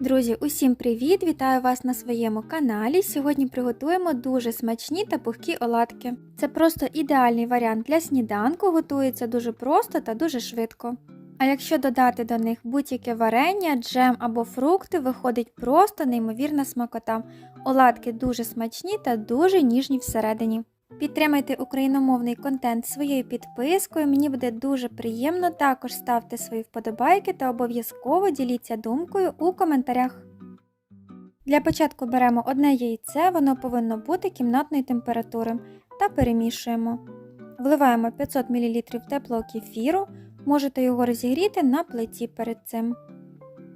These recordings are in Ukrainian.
Друзі, усім привіт! Вітаю вас на своєму каналі. Сьогодні приготуємо дуже смачні та пухкі оладки. Це просто ідеальний варіант для сніданку, готується дуже просто та дуже швидко. А якщо додати до них будь-яке варення, джем або фрукти, виходить просто неймовірна смакота. Оладки дуже смачні та дуже ніжні всередині. Підтримайте україномовний контент своєю підпискою, мені буде дуже приємно. Також ставте свої вподобайки та обов'язково діліться думкою у коментарях. Для початку беремо одне яйце, воно повинно бути кімнатної температури та перемішуємо. Вливаємо 500 мл теплого кефіру, можете його розігріти на плиті перед цим.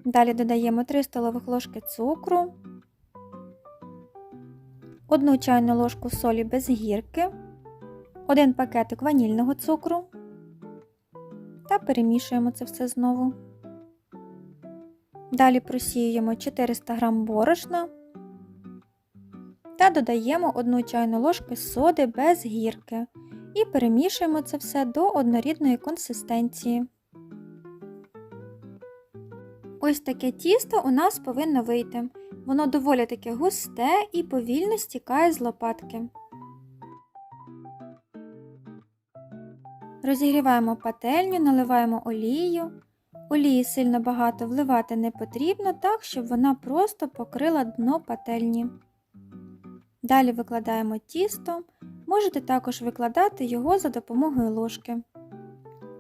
Далі додаємо 3 столових ложки цукру. 1 чайну ложку солі без гірки, 1 пакетик ванільного цукру та перемішуємо це все знову. Далі просіюємо 400 г борошна та додаємо 1 чайну ложку соди без гірки і перемішуємо це все до однорідної консистенції. Ось таке тісто у нас повинно вийти. Воно доволі таке густе і повільно стікає з лопатки. Розігріваємо пательню, наливаємо олію. Олії сильно багато вливати не потрібно, так, щоб вона просто покрила дно пательні. Далі викладаємо тісто, можете також викладати його за допомогою ложки.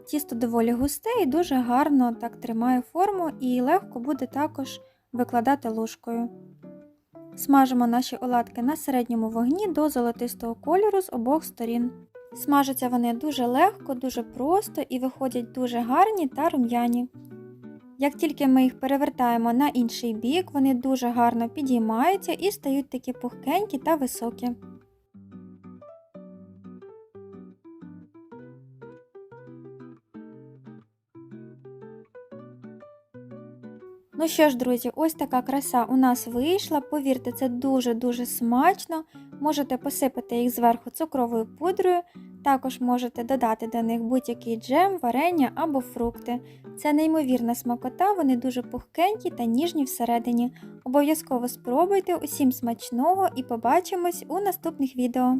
Тісто доволі густе і дуже гарно так тримає форму і легко буде також викладати ложкою. Смажимо наші оладки на середньому вогні до золотистого кольору з обох сторін. Смажаться вони дуже легко, дуже просто і виходять дуже гарні та рум'яні. Як тільки ми їх перевертаємо на інший бік, вони дуже гарно підіймаються і стають такі пухкенькі та високі. Ну що ж, друзі, ось така краса у нас вийшла. Повірте, це дуже-дуже смачно. Можете посипати їх зверху цукровою пудрою, також можете додати до них будь-який джем, варення або фрукти. Це неймовірна смакота, вони дуже пухкенькі та ніжні всередині. Обов'язково спробуйте усім смачного і побачимось у наступних відео.